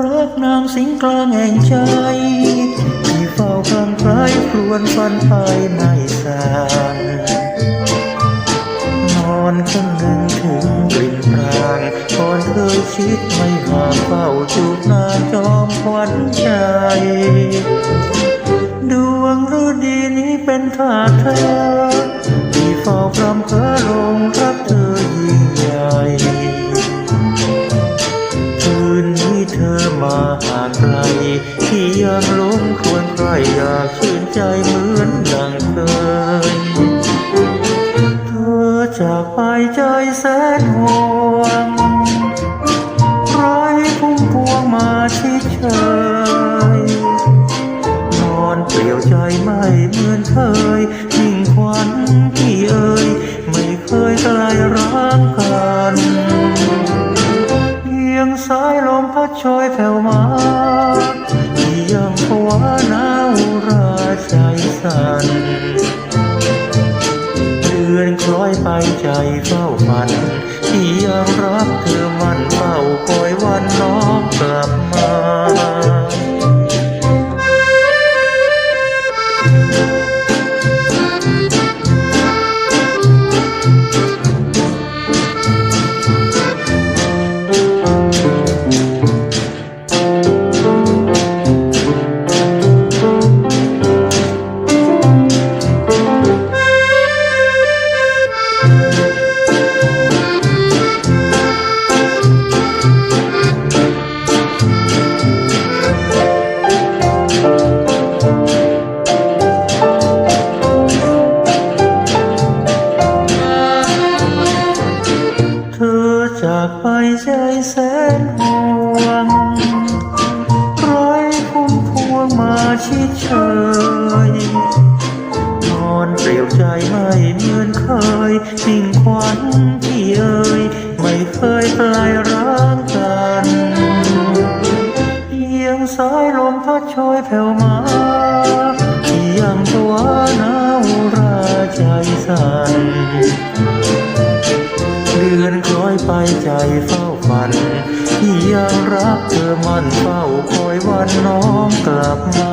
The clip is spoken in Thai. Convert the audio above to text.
รักนางสิงกลางแห่งใจ ที่เฝ้าคลางคล้ายครวนฝันภายในสารนอนคำนึงถึงกลิ่นปรางก่อนเคยคิดไม่ห่างเฝ้าจูบนาจอมขวัญใจดวงรู้ดีนี้เป็นทาเธอที่เฝ้า ยังหลงควรใครอยากชื่นใจเหมือนดังเคยเธอจากไปใจแสนห่วงไร้พุ่มพวงมาชิดเชยนอนเปลี่ยวใจไม่เหมือนเคยยิ่งควันที่เอ่ยไม่เคยกลร้างกันเพียงสายลมพัดโชยแผ่วมา ยังภาวหนาวราใจสั่น จากไปใจแสนห่วงไร้พุ่มพวงมาชิดเชยนอนเปลี่ยวใจไม่เหมือนเคยสิ่งควันที่เอ่ยไม่เคยปลายร้างกันเพียงสายลมพัดโชยแผ่วมาที่ยังตัวหนาวราใจสั่น ใจเฝ้าฝันที่ยังรักเธอมันเฝ้าคอยวันน้องกลับมา